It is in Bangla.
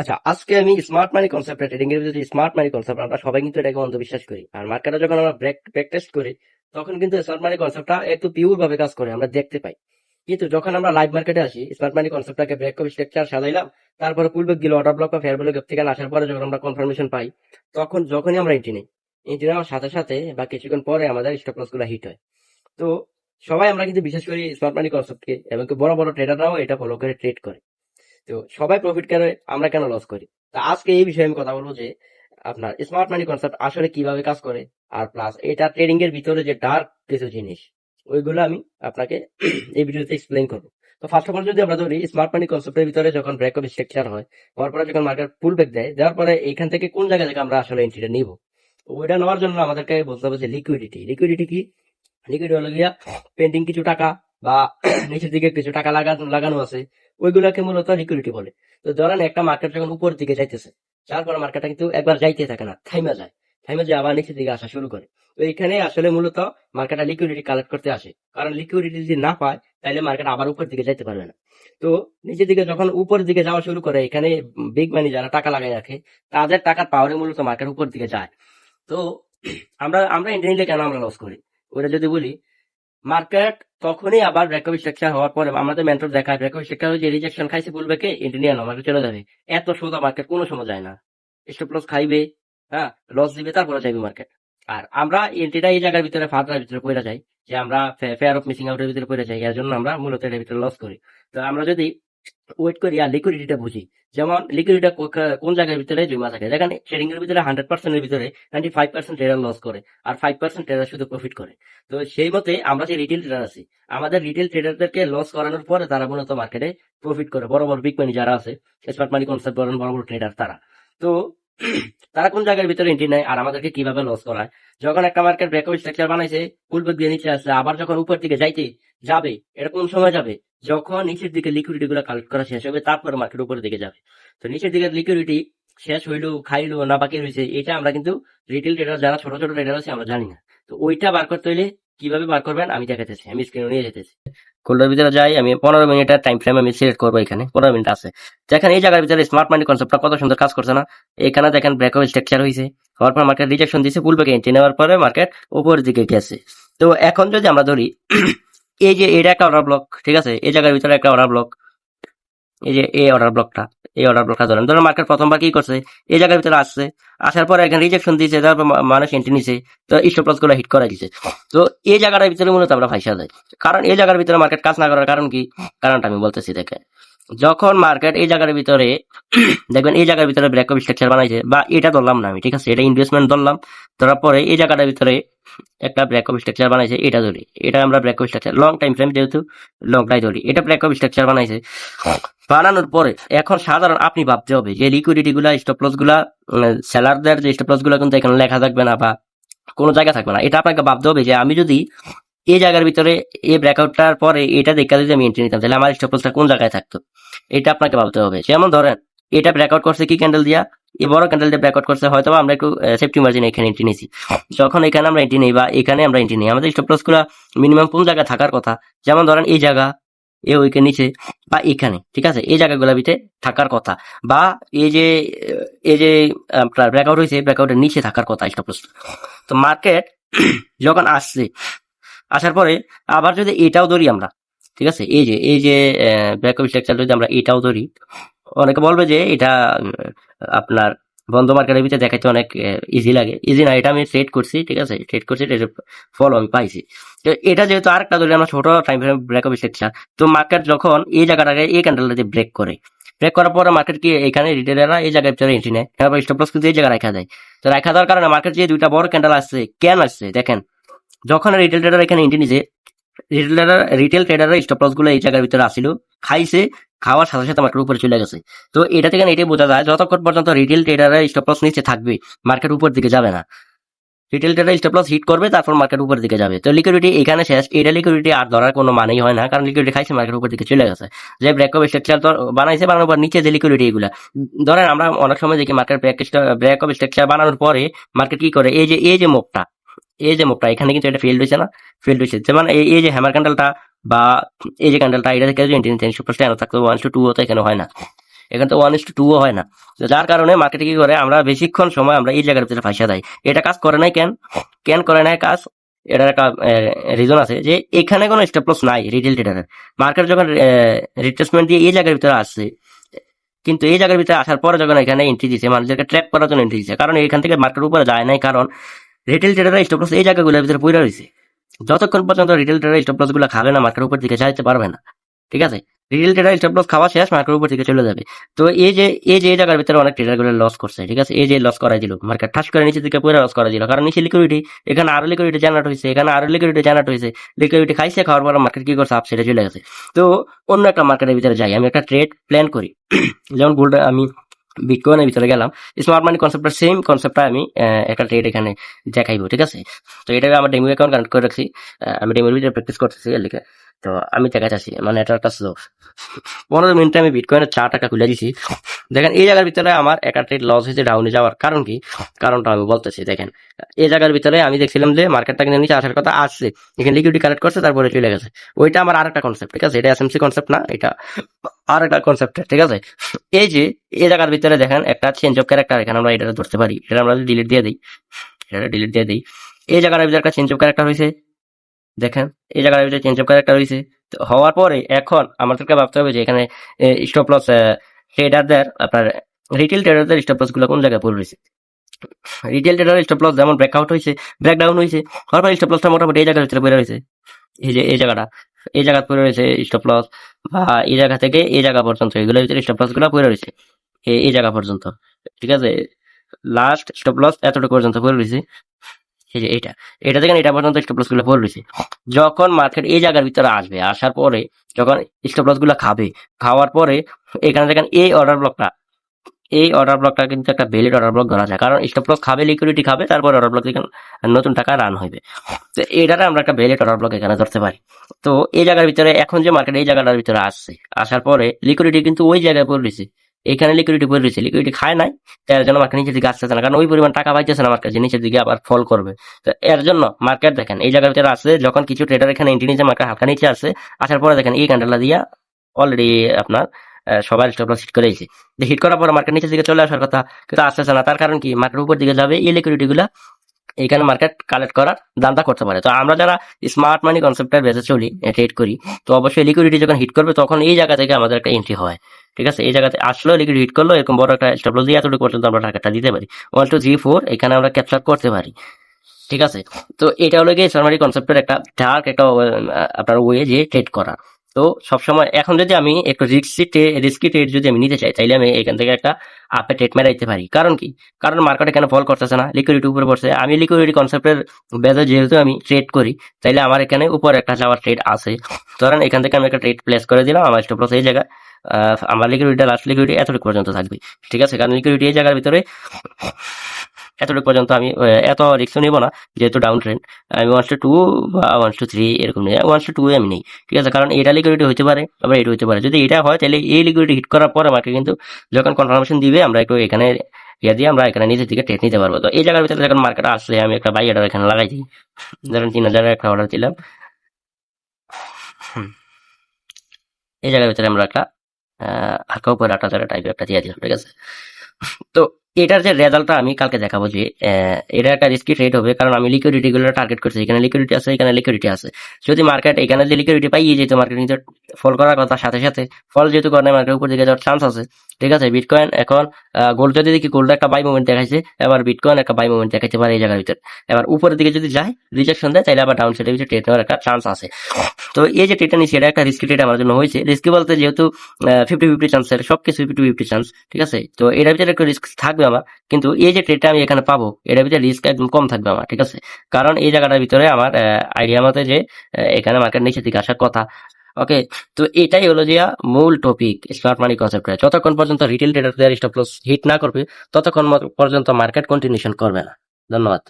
আচ্ছা আজকে আমি স্মার্ট মানি কনসেপ্ট ট্রেডিং এর ভিতরে স্মার্ট মানি কনসেপ্ট আমরা সবাই কিন্তু এটাকে অন্ধবিশ্বাস করি। আর মার্কেটে যখন আমরা ব্রেক ব্রেক টেস্ট করি, তখন কিন্তু স্মার্ট মানি কনসেপ্টটা একটু পিওর ভাবে কাজ করে, আমরা দেখতে পাই। কিন্তু যখন আমরা লাইভ মার্কেটে আসি স্মার্ট মানি কনসেপ্টটাকে ব্রেক কপি স্ট্রাকচার সাজাইলাম, তারপরে পুল বেগ গেল অর্ডার ব্লক বা ফেয়ার ভ্যালু থেকে আসার পরে যখন আমরা কনফার্মেশন পাই, তখন যখনই আমরা এন্ট্রি নেই। এন্ট্রি নেওয়ার সাথে সাথে বা কিছুক্ষণ পরে আমাদের স্টপ লসগুলো হিট হয়। তো সবাই আমরা কিন্তু বিশেষ করে স্মার্ট মানি কনসেপ্টকে এবং বড় বড় ট্রেডাররাও এটা ফলো করে ট্রেড করে। তো সবাই প্রফিট করে আমরা কেন লস করি? তা আজকে এই বিষয়ে আমি কথা বলব যে, আপনার স্মার্ট মানি কনসেপ্ট আসলে কীভাবে কাজ করে, আর প্লাস এটা ট্রেডিং এর ভিতরে যে ডার্ক কিছু জিনিস, ওইগুলো আমি আপনাকে এই ভিডিওতে এক্সপ্লেন করব। তো ফার্স্ট অফ অল যদি আমরা ধরি স্মার্ট মানি কনসেপ্টের ভিতরে যখন ব্রেক অফ স্ট্রাকচার হয়, হওয়ার পরে যখন মার্কেট পুল ব্যাক দেয় দেওয়ার পরে এখান থেকে কোন জায়গা থেকে আমরা আসলে এন্ট্রিটা নিব? ওইটা নেওয়ার জন্য আমাদেরকে বলতে হবে যে লিকুইডিটি লিকুইডিটি কি? লিকুইড হলো গিয়া পেন্টিং কিছু টাকা বা নিচের দিকে কিছু টাকা লাগানো লাগানো আছে, ওইগুলাকে মূলত লিকুইডিটি বলে। তো ধরেন একটা মার্কেট যখন উপরের দিকে যাইতেছে তারপরে মার্কেটটা কিন্তু একবার যাইতে থাকে না থাইমা যায়। থাইমা যায় আবার নিচের দিকে আসা শুরু করে। তো এখানে আসলে মূলত মার্কেটটা লিকুইডিটি কালেক্ট করতে আসে। কারণ লিকুইডিটি যদি না পায়, তাহলে মার্কেট আবার উপর দিকে যাইতে পারবে না। তো নিচের দিকে যখন উপর দিকে যাওয়া শুরু করে, এখানে বিগ মানি যারা টাকা লাগাই রাখে, তাদের টাকার পাওয়ারে মূলত মার্কেট উপর দিকে যায়। তো আমরা আমরা ইন্টারনেটে কেন আমরা লস করি? ওটা যদি বলি মার্কেট তখনই আবার ব্রেকআপ স্ট্রাকচার হওয়ার পরে আমাদের মেন্টর দেখায় ব্রেকআপ স্ট্রাকচার যে রিজেকশন খাইছে বলবে কে? ইন্ডিয়ান মার্কেট চলে যাবে। এত সোজা মার্কেট কোনো সময় যায় না। স্টপ লস খাইবে হ্যাঁ লস দিবে, তারপরে যাইবে মার্কেট আর আমরা এন্ট্রিটা এই জায়গার ভিতরে ফাদার ভিতরে পড়ে যাই যে আমরা ফেয়ার অফ মিসিং আউটের ভিতরে পড়ে যাই, এর জন্য আমরা মূলত এটার ভিতরে লস করি। তো আমরা যদি ওয়েট করি আর লিকুইডিটিটা বুঝি। যেমন লিকুইডিটা কোন জায়গার ভিতরে? জমা থাকে যেখানে ট্রেডিং এর ভিতরে হান্ড্রেড পার্সেন্টের ভিতরে ninety five percent trader loss করে আর ফাইভ পার্সেন্ট ট্রেডার শুধু প্রফিট করে। তো সেই মতে আমরা যে রিটেল ট্রেডার আছি, আমাদের রিটেল ট্রেডারদেরকে লস করানোর পরে তারা মূলত মার্কেটে প্রফিট করে। বড় বড় বিগ মানি যারা আছে স্মার্ট মানি কনসেপ্ট বড় বড় ট্রেডার তারা। তো তারা কোন জায়গার ভিতরে এন্ট্রি নেয় আর আমাদেরকে কীভাবে লস করায়? যখন একটা মার্কেট ব্রেকআপ স্ট্রাকচার বানাইছে ফুলবেগ দিয়ে নিচে আসছে, আবার যখন উপর দিকে যাইতে যাবে এটা কোন সময় যাবে, যখন নিচের দিকে লিকুইডিটি গুলো কালেক্ট করা শেষ হবে, তারপরে মার্কেট উপরের দিকে যাবে। তো নিচের দিকে লিকুইডিটি শেষ হইল, খাইলো, না বাকি রয়েছে এটা আমরা কিন্তু রিটেল ট্রেডার যারা ছোট ছোট ট্রেডার আছে আমরা জানি না। তো ওইটা বার করতে হইলে কীভাবে বার করবেন? আমি দেখাতেছি আমি স্ক্রিনে নিয়ে যেতেছি কোল্ডার ভিতরে যাই, আমি পনেরো মিনিটের টাইম ফ্রেম আমি সিলেক্ট করব এখানে, পনেরো মিনিট আছে। দেখেন এই জায়গার ভিতরে স্মার্ট মানি কনসেপ্টটা কত সুন্দর কাজ করছে না? এখানে দেখেন ব্রেকআপ স্ট্রাকচার হয়েছে হওয়ার পর মার্কেট রিজেকশন দিয়েছে পুল ব্যাক এন্ট্রি নেওয়ার পরে মার্কেট উপরের দিকে গেছে। তো এখন যদি আমরা ধরি, এই যে এটা একটা অর্ডার ব্লক ঠিক আছে? এই জায়গার ভিতরে একটা অর্ডার ব্লক এই যে এই অর্ডার ব্লকটা এই অর্ডার ব্লকটা ধরেন ধরেন মার্কেট প্রথমবার কি করছে, এই জায়গার ভিতরে আসছে, আসার পরে এখানে রিজেকশন দিয়েছে, তারপর মানুষ এন্ট্রি নিছে, তো স্টপ লসগুলো হিট করা দিয়েছে তো এই জায়গাটার ভিতরে মূলত আমরা ফাইসা যাই কারণ এই জায়গার ভিতরে মার্কেট কাজ না করার কারণ কি? কারণটা আমি বলতেছি দেখে যখন মার্কেট এই জায়গার ভিতরে, দেখবেন এই জায়গার ভিতরে অফ স্ট্রাকচার বানাইছে, বা এটা ধরলাম না আমি, ঠিক আছে? এটা ইনভেস্টমেন্ট ধরলাম, ধরার পরে এই জায়গাটার ভিতরে একটা অফ স্ট্রাকচার বানাইছে, এটা ধরি। এটা আমরা of structure long time frame যেহেতু লংটাই ধরি। এটা অফ স্ট্রাকচার বানাইছে। বানানোর পরে, এখন সাধারণ আপনি ভাবতে হবে যে লিকুইডিটি গুলা স্টপ লসগুলা সেলারদের যে স্টপ লসগুলা কিন্তু এখানে লেখা থাকবে না বা কোনো জায়গা থাকবে না। এটা আপনাকে ভাবতে হবে যে আমি যদি এই জায়গার ভিতরে এই ব্রেকআউটটার পরে এটা দেখা যদি আমি নিতাম। তাহলে আমার স্টপ লসটা কোন জায়গায় থাকতো? এটা আপনাকে ভাবতে হবে। যেমন ধরেন, এটা ব্রেকআউট করছে কি ক্যান্ডেল দিয়া? এই বড় ক্যান্ডেল দিয়ে ব্রেকআউট করছে হয়তো আমরা একটু সেফটি মার্জিন এখানে এন্ট্রি নিয়েছি। যখন এখানে আমরা এন্ট্রি নিই বা এখানে আমরা এন্ট্রি নিই, আমাদের স্টপ লসগুলা মিনিমাম কোন জায়গায় থাকার কথা? যেমন ধরেন, এই জায়গা, এ উইকের নিচে বা এখানে, ঠিক আছে? এই জায়গাগুলোর ভিতরে থাকার কথা বা এই যে এই যে, আপনার ব্রেকআউট হয়েছে ব্রেকআউটের নিচে থাকার কথা স্টপ লস তো মার্কেট যখন আসছে আসার পরে আবার যদি এটাও ধরি আমরা, ঠিক আছে? এই যে এই যে ব্রেকআপ স্ট্রাকচার যদি আমরা এটাও ধরি, অনেকে বলবে যে এটা আপনার বন্ধ মার্কেটের ভিতরে দেখাইতে অনেক ইজি লাগে। ইজি না, এটা আমি সেট করছি, ঠিক আছে? সেট করছি ফলো আমি পাইছি। তো এটা যেহেতু আরেকটা ধরি, আমরা ছোট টাইম ফ্রেম ব্রেকআপ স্ট্রাকচার তো মার্কেট যখন এই জায়গাটাকে, এই ক্যান্ডেলটাতে ব্রেক করে ব্রেক করার পরে মার্কেট কি এখানে রিটেলাররা এই জায়গায় ভিতরে এন্ট্রি নেয়? তারপর স্টপ লস কিন্তু এই জায়গায় রাখা যায় তো রাখা দেওয়ার কারণে মার্কেট যে দুইটা বড় ক্যান্ডেল আসছে, কেন আসছে? দেখেন যখন রিটেল ট্রেডার এখানে এন্ট্রি নিছে রিটেল ট্রেডার রিটেল ট্রেডাররা স্টপ লসগুলো এই জায়গার ভিতরে আসছিল, খাইছে, খাওয়ার সাথে সাথে মার্কেট উপরে চলে গেছে। তো এটা থেকে এটাই বোঝা যায়, যতক্ষণ পর্যন্ত রিটেল ট্রেডাররা স্টপ লস নিচে থাকবে মার্কেট উপর দিকে যাবে না। Retail trader stop loss hit করবে, তারপর মার্কেট উপর দিকে যাবে। তো লিকুইডিটি এখানে শেষ, এটা লিকুইডিটি আর ধরার কোনো মানেই হয় না, কারণ লিকুইডিটি খাইছে মার্কেট উপর দিকে চলে গেছে। যে ব্রেকআপ স্ট্রাকচার বানাইছে, বানানোর পর নিচে যে লিকুইডিটি এগুলা, ধরেন আমরা অনেক সময় দেখি মার্কেট ব্রেকআপ স্ট্রাকচার বানানোর পরে মার্কেট কি করে, এই যে এই যে মুখটা এই যে মুখটা, এখানে কিন্তু এটা ফেল্ড হয়েছে না? ফেল্ড হয়েছে যেমন এই যে হ্যামার ক্যান্ডেলটা বা এই যে ক্যান্ডেলটা এটা থেকে প্লাস টেন থাকতো ওয়ান টু টু তো এখানে হয় না। এখানে তো ওয়ান ইস টু টু হয় না। যার কারণে মার্কেটে কি করে, আমরা বেশিক্ষণ সময় আমরা এই জায়গার ভিতরে ফাঁসা দেয়। এটা কাজ করে নাই কেন? কেন করে নাই কাজ? এটার একটা রিজন আছে যে এখানে কোনো স্টপ লস নাই রিটেল ট্রেডারের মার্কেট যখন রিট্রেসমেন্ট দিয়ে এই জায়গার ভিতরে আসছে, কিন্তু এই জায়গার ভিতরে আসার পরে যখন এখানে এন্ট্রি দিচ্ছে মানুষদেরকে ট্র্যাপ করার জন্য এন্ট্রি দিচ্ছে কারণ এখান থেকে মার্কেট উপরে যায় নাই, কারণ রিটেল ট্রেডাররা স্টপ লস এই জায়গাগুলোর ভিতরে পড়ে রয়েছে। যতক্ষণ পর্যন্ত রিটেল ট্রেডার স্টপ লসগুলো খাবে না মার্কেট উপর দিকে যাইতে পারবে না। ঠিক আছে? রিটেল ট্রেডার স্টপ লস খাওয়া শেষ মার্কেট উপর দিকে চলে যাবে। তো এই যে এই যে জায়গার ভিতরে অনেক ট্রেডারগুলো লস করছে, ঠিক আছে? এই যে লস করাই দিল মার্কেট ঠাস করে নিচের দিকে পুরো লস করা দিল। কারণ নিচে লিকুইডিটি এখানে আরও লিকুইডিটি জেনারেট হয়েছে, এখানে আরও লিকুইডিটি জেনারেট হয়েছে। লিকুইডিটি খাইছে, খাওয়ার পর মার্কেট কি করছে? আপসেটে চলে গেছে। তো অন্য একটা মার্কেটের ভিতরে যাই, আমি একটা ট্রেড প্ল্যান করি। যেমন গোল্ড আমি বিটকয়েনের ভিতরে গেলাম। স্মার্ট মানি কনসেপ্টটা সেম কনসেপ্টটা আমি একটা ট্রেড এখানে দেখাইবো, ঠিক আছে? তো এটাকে আমার ডেমো অ্যাকাউন্ট কানেক্ট করে রাখছি। আমি ডেমোর ভিতরে প্র্যাকটিস করতেছি লিখে তো আমি দেখা দেখাচ্ছি মানে এটা একটা স্লো পনেরো মিনিটে আমি বিটকয়েনের চার টাকা খুলে দিছি। দেখেন, এই জায়গার ভিতরে আমার একটা ট্রেড লস হয়েছে ডাউনে যাওয়ার। কারণ কি? কারণটা আমি বলতেছি, দেখেন। এই জায়গার ভিতরে আমি দেখছিলাম যে মার্কেটটা কিন্তু নিচে আসার কথা আসছে এখানে লিকুইডিটি কালেক্ট করছে, তারপরে চলে গেছে। ওইটা আমার আরেকটা কনসেপ্ট ঠিক আছে? এটা এসএমসি কনসেপ্ট না, এটা আর একটা কনসেপ্ট ঠিক আছে? এই যে, এই জায়গার ভিতরে দেখেন, একটা চেঞ্জ অফ ক্যারেক্টার এখানে আমরা এটা ধরতে পারি। এটা আমরা ডিলিট দিয়ে দিই এটা ডিলিট দিয়ে দিই। এই জায়গার ভিতরে একটা চেঞ্জ অফ ক্যারেক্টার হয়েছে। দেখেন, এই ভিতরে চেঞ্জ অফ ক্যারেক্টার হয়েছে তো হওয়ার পরে এখন আমাদেরকে ভাবতে হবে যে এখানে স্টপ লস ট্রেডারদের আপনার রিটেল ট্রেডারদের স্টপ লসগুলো কোন জায়গায় পড়ে রয়েছে রিটেল ট্রেডার স্টপ লস যেমন ব্রেকআউট হয়েছে ব্রেকডাউন হয়েছে হওয়ার পরে স্টপ লসটা মোটামুটি এই জায়গার ভিতরে পড়ে রয়েছে। এই যে, এই জায়গাটা, এই জায়গা পড়ে রয়েছে স্টপ লস বা এই জায়গা থেকে এই জায়গা পর্যন্ত, এগুলোর ভিতরে স্টপ লসগুলো পড়ে রয়েছে, এই জায়গা পর্যন্ত। ঠিক আছে? লাস্ট স্টপ লস এতটুকু পর্যন্ত পড়ে রয়েছে। এই যে এটা এটা এটা পর্যন্তগুলো রয়েছে। যখন মার্কেট এই জায়গার ভিতরে আসবে, আসার পরে যখনগুলো খাবে, খাওয়ার পরে এখানে দেখেন, এই অর্ডার ব্লকটা এই অর্ডার ব্লকটা কিন্তু একটা ভ্যালিড অর্ডার ব্লক ধরা যায়। কারণ স্টপ খাবে লিকুইডিটি খাবে, তারপর অর্ডার ব্লক থেকে নতুন টাকা রান হবে তো এটাতে আমরা একটা ভ্যালিড অর্ডার ব্লক এখানে ধরতে পারি। তো এই জায়গার ভিতরে, এখন যে মার্কেট এই জায়গাটার ভিতরে আসছে, আসার পরে লিকুইডিটি কিন্তু ওই জায়গায় পড়ে রয়েছে। এখানে লিকুইডিটি পড়ে রয়েছে। লিকুইডিটি খায় নাই তার জন্য মার্কেট নিচের দিকে আসতেছে না, কারণ ওই পরিমাণ টাকা পাইতেছে না মার্কেট নিচের দিকে আবার ফল করবে। তো এর জন্য মার্কেট দেখেন, এই জায়গার ভিতরে আসছে যখন কিছু ট্রেডার এখানে এন্ট্রি নিচে মার্কেট হালকা নিচে আসছে আসার পরে দেখেন, এই ক্যান্ডেলটা দিয়া অলরেডি আপনার সবাই স্টপ লস হিট করেছে হিট করার পর মার্কেট নিচের দিকে চলে আসার কথা, কিন্তু আসতেছে না। তার কারণ কি? মার্কেট উপর দিকে যাবে, এই লিকুইডিটি গুলা এখানে মার্কেট কালেক্ট করার দান্দা করতে পারে। তো আমরা যারা স্মার্ট মানি কনসেপ্টের বেসে চলি ট্রেড করি তো অবশ্যই লিকুইডিটি যখন হিট করবে তখন এই জায়গা থেকে আমাদের একটা এন্ট্রি হয়। ঠিক আছে? এই জায়গাতে আসলো লিকুইড হিট করল এরকম বড় একটা স্টপ লস দিয়ে এতটুকু পর্যন্ত আমরা টাকাটা দিতে পারি। ওয়ান টু থ্রি ফোর এখানে আমরা ক্যাপচার করতে পারি। ঠিক আছে? তো এটা হলো গিয়ে স্মার্ট মানি কনসেপ্টের একটা ডার্ক একটা আপনার ওয়ে যে ট্রেড করা। তো সবসময় এখন যদি আমি একটু রিস্কি রিস্কি ট্রেড যদি আমি নিতে চাই, তাইলে আমি এখান থেকে একটা আপে ট্রেড মেরাইতে পারি। কারণ কি? কারণ মার্কেটে এখানে ফল করতেছে না লিকুইডিটি উপরে পড়ছে। আমি লিকুইডিটি কনসেপ্টের বেজে যেহেতু আমি ট্রেড করি, তাইলে আমার এখানে উপর একটা যাওয়ার ট্রেড আছে। ধরেন এখান থেকে আমি একটা ট্রেড প্লেস করে দিলাম, আমার স্টপ লস এই জায়গায়। আমার লিকুইডিটি লাস্ট লিকুইডিটি এতটুকু পর্যন্ত থাকবে। ঠিক আছে? কারণ লিকুইডিটি এই জায়গার ভিতরে এতটুকু পর্যন্ত আমি এত রিস্ক নিব না, যেহেতু ডাউন ট্রেন আমি ওয়ান টু বা ওয়ান টু থ্রি এরকম নেই ওয়ান টু টু আমি নেই, ঠিক আছে? কারণ এটা লিকুইডিটি হতে পারে, আবার এটা হতে পারে। যদি এটা হয়, তাহলে এই লিকুইডিটি হিট করার পরে আমাকে কিন্তু যখন কনফার্মেশন দিবে, আমরা একটু এখানে ইয়ে দিয়ে আমরা এখানে নিচের দিকে ট্রেড নিতে পারব। তো এই জায়গার ভিতরে যখন মার্কেট আসলে আমি একটা বাই অর্ডার এখানে লাগাই দিই। ধরেন তিন হাজার একটা অর্ডার দিলাম। এই জায়গার ভিতরে আমরা একটা হালকা উপরে আট হাজার টাইপের একটা দিয়ে দিলাম, ঠিক আছে? তো এটার যে রেজাল্টটা আমি কালকে দেখাবো যে এটা একটা রিস্কি ট্রেড হবে, কারণ আমি লিকুইডিটি গুলো টার্গেট করছি, এখানে লিকুইডিটি আছে, এখানে লিকুইডিটি আছে। যদি মার্কেট এখানে যে লিকুইডিটি পাই যেহেতু মার্কেট নিজের ফল করার কথা, সাথে সাথে ফল যেহেতু করে মার্কেট উপর দিকে যাওয়ার চান্স আছে, ঠিক আছে? বিটকয়েন এখন গোল্ড যদি দেখি গোল্ড একটা বাই মুভমেন্ট দেখাইছে, এবার বিটকয়েন একটা বাই মুভমেন্ট দেখাইতে পারে এই জায়গার ভিতরে। এবার উপরের দিকে যদি যায় রিজেকশন দেয় তাহলে আবার ডাউন সাইডের ভিতরে ট্রেড নেওয়ার একটা চান্স আছে। তো এই যে ট্রেডটা নিচ্ছি এটা একটা রিস্কি ট্রেড আমার জন্য হয়েছে। রিস্কি বলতে যেহেতু ফিফটি ফিফটি চান্সের সবকিছু ফিফটি ফিফটি চান্স ঠিক আছে? তো এটার ভিতরে একটা রিস্ক থাকবে আমার কিন্তু এই যে ট্রেডটা আমি এখানে পাবো, এটার ভিতরে রিস্ক একদম কম থাকবে আমার, ঠিক আছে? কারণ এই জায়গাটার ভিতরে আমার আইডিয়া মতে যে এখানে মার্কেট নিচে দিকে আসার কথা। ওকে তো এটাই হলো যে মূল টপিক স্মার্ট মানি কনসেপ্ট যতক্ষণ পর্যন্ত রিটেল ট্রেডারদের স্টপ লস হিট না করবে, ততক্ষণ পর্যন্ত মার্কেট কন্টিনিউশন করবে না। ধন্যবাদ।